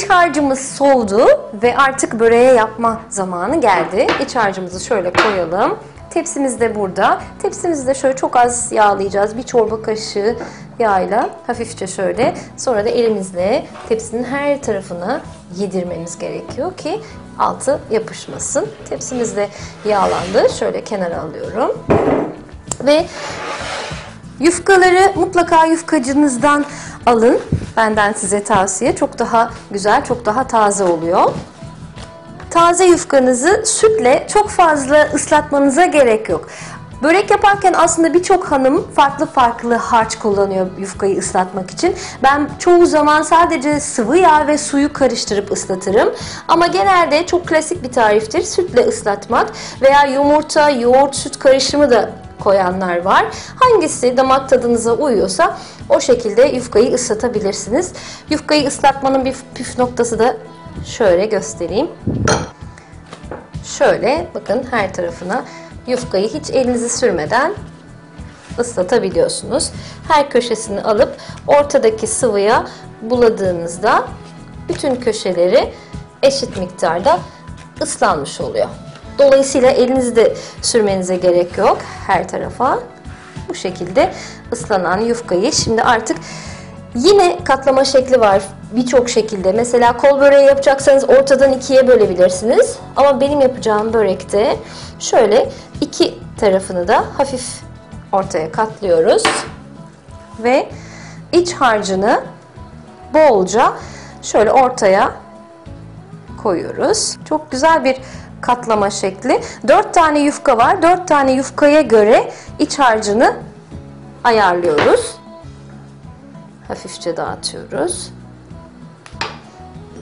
İç harcımız soğudu ve artık böreğe yapma zamanı geldi. İç harcımızı şöyle koyalım. Tepsimiz de burada. Tepsimizi de şöyle çok az yağlayacağız. Bir çorba kaşığı yağıyla hafifçe şöyle. Sonra da elimizle tepsinin her tarafına yedirmemiz gerekiyor ki altı yapışmasın. Tepsimiz de yağlandı. Şöyle kenara alıyorum. Ve Yufkaları mutlaka yufkacınızdan alın. Benden size tavsiye. Çok daha güzel, çok daha taze oluyor. Taze yufkanızı sütle çok fazla ıslatmanıza gerek yok. Börek yaparken aslında birçok hanım farklı farklı harç kullanıyor yufkayı ıslatmak için. Ben çoğu zaman sadece sıvı yağ ve suyu karıştırıp ıslatırım. Ama genelde çok klasik bir tariftir sütle ıslatmak veya yumurta, yoğurt, süt karışımı da koyanlar var. Hangisi damak tadınıza uyuyorsa o şekilde yufkayı ıslatabilirsiniz. Yufkayı ıslatmanın bir püf noktası da şöyle göstereyim. Şöyle bakın her tarafına yufkayı hiç elinizi sürmeden ıslatabiliyorsunuz. Her köşesini alıp ortadaki sıvıya buladığınızda bütün köşeleri eşit miktarda ıslanmış oluyor. Dolayısıyla elinizi de sürmenize gerek yok her tarafa. Bu şekilde ıslanan yufkayı şimdi artık yine katlama şekli var birçok şekilde. Mesela kol böreği yapacaksanız ortadan ikiye bölebilirsiniz. Ama benim yapacağım börekte şöyle iki tarafını da hafif ortaya katlıyoruz. Ve iç harcını bolca şöyle ortaya koyuyoruz. Çok güzel bir katlama şekli. 4 tane yufka var. 4 tane yufkaya göre iç harcını ayarlıyoruz. Hafifçe dağıtıyoruz.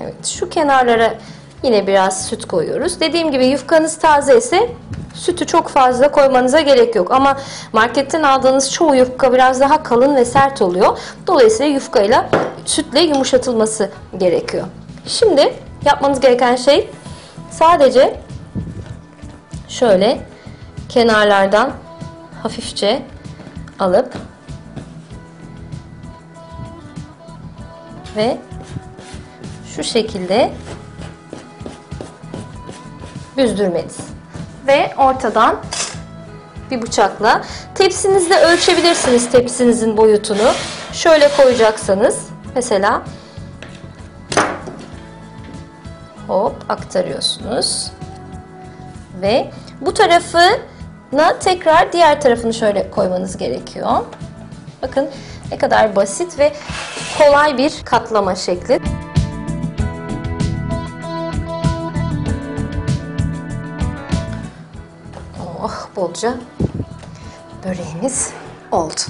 Evet, şu kenarlara yine biraz süt koyuyoruz. Dediğim gibi yufkanız taze ise sütü çok fazla koymanıza gerek yok. Ama marketten aldığınız çoğu yufka biraz daha kalın ve sert oluyor. Dolayısıyla yufkayla sütle yumuşatılması gerekiyor. Şimdi yapmanız gereken şey sadece şöyle kenarlardan hafifçe alıp ve şu şekilde büzdürmeniz. Ve ortadan bir bıçakla tepsinizde ölçebilirsiniz tepsinizin boyutunu. Şöyle koyacaksanız mesela hop aktarıyorsunuz. Ve bu tarafına tekrar diğer tarafını şöyle koymanız gerekiyor. Bakın ne kadar basit ve kolay bir katlama şekli. Oh bolca böreğimiz oldu.